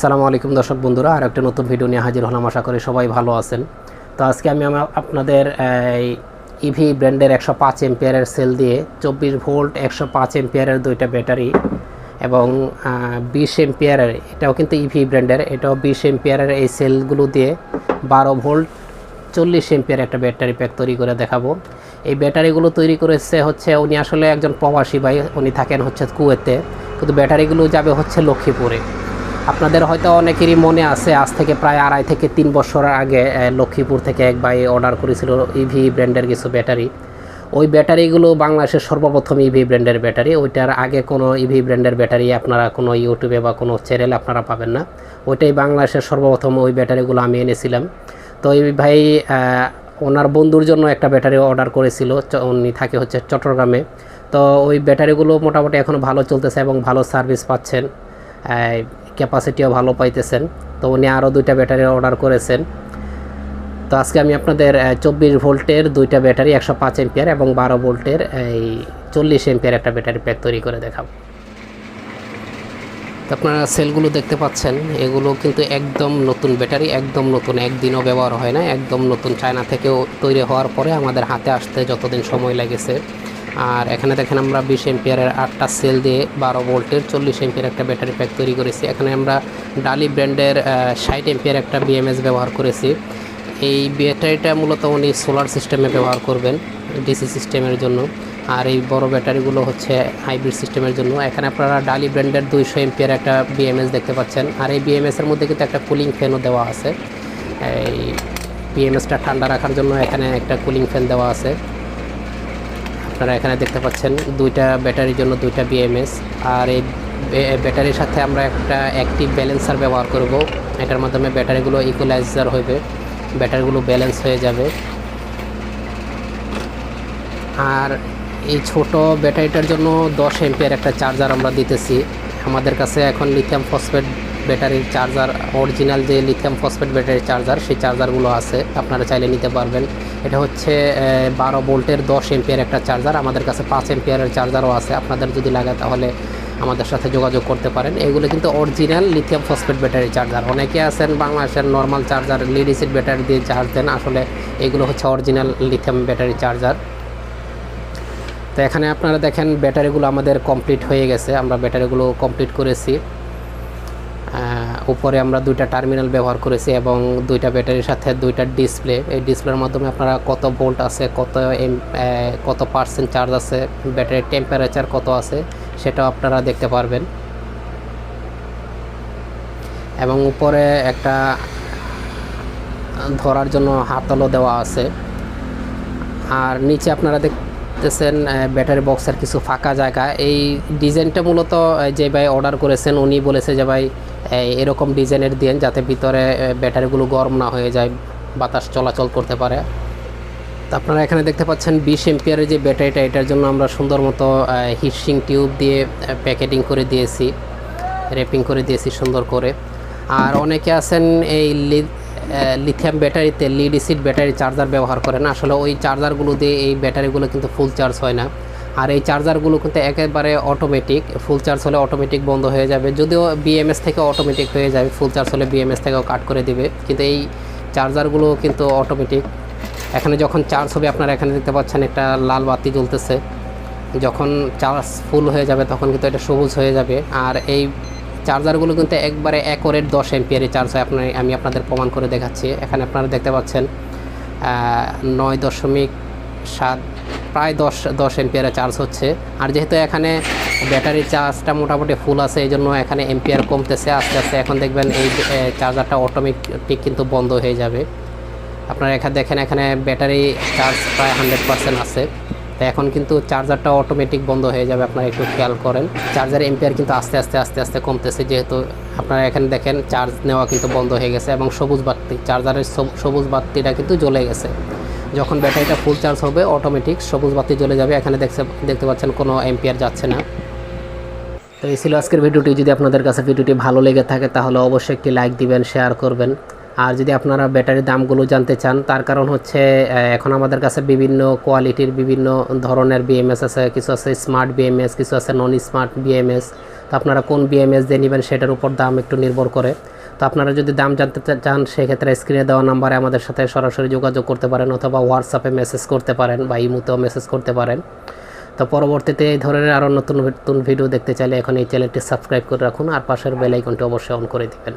আসসালামু আলাইকুম দর্শক বন্ধুরা আর একটা নতুন ভিডিও নিয়ে হাজির হলাম। আশা করি সবাই ভালো আছেন। তো আজকে আমি আমার আপনাদের ইভি ব্র্যান্ডের একশো পাঁচ এম্পিয়ারের সেল দিয়ে চব্বিশ ভোল্ট একশো পাঁচ এম্পিয়ারের দুইটা ব্যাটারি এবং বিশ এম্পিয়ারের এটাও কিন্তু ইভি ব্র্যান্ডের এটাও বিশ এম্পিয়ারের এই সেলগুলো দিয়ে বারো ভোল্ট চল্লিশ এম্পিয়ার একটা ব্যাটারি প্যাক তৈরি করে দেখাবো। এই ব্যাটারিগুলো তৈরি করেছে হচ্ছে, উনি আসলে একজন প্রবাসী ভাই, উনি থাকেন হচ্ছে কুয়েতে। কিন্তু ব্যাটারিগুলো যাবে হচ্ছে লক্ষ্মীপুরে। আপনাদের হয়তো অনেকেরই মনে আছে, আজ থেকে প্রায় আড়াই থেকে তিন বছর আগে লক্ষ্মীপুর থেকে এক ভাই অর্ডার করেছিল ইভি ব্র্যান্ডের কিছু ব্যাটারি। ওই ব্যাটারিগুলো বাংলাদেশের সর্বপ্রথম ইভি ব্র্যান্ডের ব্যাটারি। ওইটার আগে কোনো ইভি ব্র্যান্ডের ব্যাটারি আপনারা কোনো ইউটিউবে বা কোনো চ্যানেলে আপনারা পাবেন না। ওইটাই বাংলাদেশের সর্বপ্রথম ওই ব্যাটারিগুলো আমি এনেছিলাম। তো এই ভাই ওনার বন্ধুর জন্য একটা ব্যাটারি অর্ডার করেছিল উনি থাকে হচ্ছে চট্টগ্রামে। তো ওই ব্যাটারিগুলো মোটামুটি এখন ভালো চলতেছে এবং ভালো সার্ভিস পাচ্ছেন। ক্যাপাসিটিও ভালো পাইতেছেন। তো উনি আরও দুইটা ব্যাটারি অর্ডার করেছেন। তো আজকে আমি আপনাদের চব্বিশ ভোল্টের দুইটা ব্যাটারি একশো পাঁচ এম্পিয়ার এবং বারো ভোল্টের এই চল্লিশ এম্পিয়ার একটা ব্যাটারি প্যাক তৈরি করে দেখাবো। তো আপনারা সেলগুলো দেখতে পাচ্ছেন, এগুলো কিন্তু একদম নতুন ব্যাটারি, একদম নতুন, একদিনও ব্যবহার হয় না, একদম নতুন, চায়না থেকেও তৈরি হওয়ার পরে আমাদের হাতে আসতে যতদিন সময় লেগেছে। আর এখানে দেখেন আমরা বিশ এম্পিয়ারের আটটা সেল দিয়ে বারো ভোল্টের চল্লিশ এম্পিয়ার একটা ব্যাটারি প্যাক তৈরি করেছি। এখানে আমরা ডালি ব্র্যান্ডের ষাট এম্পিয়ার একটা বিএমএস ব্যবহার করেছি। এই ব্যাটারিটা মূলত উনি সোলার সিস্টেমে ব্যবহার করবেন ডিসি সিস্টেমের জন্য। আর এই বড় ব্যাটারিগুলো হচ্ছে হাইব্রিড সিস্টেমের জন্য। এখানে আপনারা ডালি ব্র্যান্ডের দুইশো এমপিয়ার একটা বিএমএস দেখতে পাচ্ছেন। আর এই বিএমএসের মধ্যে কিন্তু একটা কুলিং ফ্যানও দেওয়া আছে। এই বিএমএসটা ঠান্ডা রাখার জন্য এখানে একটা কুলিং ফ্যান দেওয়া আছে। আপনারা এখানে দেখতে পাচ্ছেন দুইটা ব্যাটারির জন্য দুইটা বিএমএস আর এই ব্যাটারির সাথে আমরা একটা অ্যাক্টিভ ব্যালেন্সার ব্যবহার করব। এটার মাধ্যমে ব্যাটারিগুলো ইকুয়ালাইজার হবে ব্যাটারিগুলো ব্যালেন্স হয়ে যাবে। আর এই ছোট ব্যাটারিটার জন্য দশ এমপিয়ার একটা চার্জার আমরা দিতেছি। আমাদের কাছে এখন লিথিয়াম ফসফেট ব্যাটারির চার্জার অরিজিনাল যে লিথিয়াম ফসফেট ব্যাটারির চার্জার, সেই চার্জারগুলো আছে, আপনারা চাইলে নিতে পারবেন। এটা হচ্ছে বারো ভোল্টের দশ এমপিয়ার একটা চার্জার, আমাদের কাছে পাঁচ এমপিয়ারের চার্জারও আছে। আপনাদের যদি লাগে তাহলে আমাদের সাথে যোগাযোগ করতে পারেন। এগুলো কিন্তু original lithium phosphate battery charger. অনেকে আছেন বাংলাদেশের normal charger lead acid battery দিয়ে চার্জ দেন। আসলে এগুলো হচ্ছে অরিজিনাল লিথিয়াম ব্যাটারি চার্জার তো এখানে আপনারা দেখেন, ব্যাটারিগুলো আমাদের কমপ্লিট হয়ে গেছে। আমরা ব্যাটারিগুলো কমপ্লিট করেছি। উপরে আমরা দুইটা টার্মিনাল ব্যবহার করেছি এবং দুইটা ব্যাটারির সাথে দুইটা ডিসপ্লে। এই ডিসপ্লের মাধ্যমে আপনারা কত ভোল্ট আছে, কত এম কত পার্সেন্ট চার্জ আছে, ব্যাটারির টেম্পারেচার কত আছে, সেটাও আপনারা দেখতে পারবেন। এবং উপরে একটা ধরার জন্য হাতলও দেওয়া আছে। আর নিচে আপনারা দেখতেছেন ব্যাটারি বক্সের কিছু ফাঁকা জায়গা। এই ডিজাইনটা মূলত যে ভাই অর্ডার করেছেন, উনি বলেছে যে ভাই এরকম ডিজাইনের দিন যাতে ভিতরে ব্যাটারিগুলো গরম না হয়ে যায়, বাতাস চলাচল করতে পারে। তো আপনারা এখানে দেখতে পাচ্ছেন বিশ এম্পিয়ারের যে ব্যাটারিটা, এটার জন্য আমরা সুন্দর মতো হিটসিং টিউব দিয়ে প্যাকেটিং করে দিয়েছি র্যাপিং করে দিয়েছি সুন্দর করে। আর অনেকে আছেন এই লিথিয়াম ব্যাটারিতে লিড এসিড ব্যাটারি চার্জার ব্যবহার করেন। আসলে ওই চার্জারগুলো দিয়ে এই ব্যাটারিগুলো কিন্তু ফুল চার্জ হয় না। আর এই চার্জারগুলো কিন্তু একেবারে অটোমেটিক ফুল চার্জ হলে অটোমেটিক বন্ধ হয়ে যাবে। যদিও বিএমএস থেকে অটোমেটিক হয়ে যাবে ফুল চার্জ হলে বিএমএস থেকেও কাট করে দিবে। কিন্তু এই চার্জারগুলো কিন্তু অটোমেটিক এখানে যখন চার্জ হবে, আপনারা এখানে দেখতে পাচ্ছেন একটা লাল বাতি জ্বলতেছে। যখন চার্জ ফুল হয়ে যাবে, তখন কিন্তু এটা সবুজ হয়ে যাবে। আর এই চার্জারগুলো কিন্তু একবারে একরের দশ এমপিয়ারে চার্জ হয়। আপনার, আমি আপনাদের প্রমাণ করে দেখাচ্ছি। এখানে আপনারা দেখতে পাচ্ছেন নয় দশমিক সাত, প্রায় দশ দশ এমপিয়ারে চার্জ হচ্ছে। আর যেহেতু এখানে ব্যাটারি চার্জটা মোটামুটি ফুল আছে, এই জন্য এখানে এমপিয়ার কমতেছে, আস্তে আস্তে। এখন দেখবেন এই চার্জারটা অটোমেটিক কিন্তু বন্ধ হয়ে যাবে। আপনারা এখানে দেখেন, এখানে ব্যাটারি চার্জ প্রায় হান্ড্রেড পার্সেন্ট আছে। তো এখন কিন্তু চার্জারটা অটোমেটিক বন্ধ হয়ে যাবে, আপনারা একটু খেয়াল করেন। চার্জার এম্পিয়ার কিন্তু আস্তে আস্তে আস্তে আস্তে কমতেছে, যেহেতু আপনারা এখানে দেখেন চার্জ নেওয়া কিন্তু বন্ধ হয়ে গেছে এবং সবুজ বাতি চার্জারের সব- সবুজ বাতিটা কিন্তু জ্বলে গেছে। যখন ব্যাটারিটা ফুল চার্জ হবে অটোমেটিক সবুজ বাতি জ্বলে যাবে, এখানে দেখছে, দেখতে পাচ্ছেন কোনো এম্পিয়ার যাচ্ছে না। তো এই ছিল আজকের ভিডিওটি, যদি আপনাদের কাছে ভিডিওটি ভালো লেগে থাকে, তাহলে অবশ্যই একটি লাইক দিবেন শেয়ার করবেন। আর যদি আপনারা ব্যাটারির দামগুলো জানতে চান, তার কারণ হচ্ছে এখন আমাদের কাছে বিভিন্ন কোয়ালিটির বিভিন্ন ধরনের বিএমএস আছে। কিছু আছে স্মার্ট বিএমএস কিছু আছে নন স্মার্ট বিএমএস তো আপনারা কোন বিএমএস দিয়ে নেবেন সেটার উপর দাম একটু নির্ভর করে। তো আপনারা যদি দাম জানতে চান, সেক্ষেত্রে স্ক্রিনে দেওয়া নাম্বারে আমাদের সাথে সরাসরি যোগাযোগ করতে পারেন অথবা হোয়াটসঅ্যাপে মেসেজ করতে পারেন বা ইমুতেও মেসেজ করতে পারেন। তো পরবর্তীতে এই ধরনের আরও নতুন নতুন ভিডিও দেখতে চাইলে এখন এই চ্যানেলটি সাবস্ক্রাইব করে রাখুন আর পাশের বেল আইকনটি অবশ্যই অন করে দিবেন।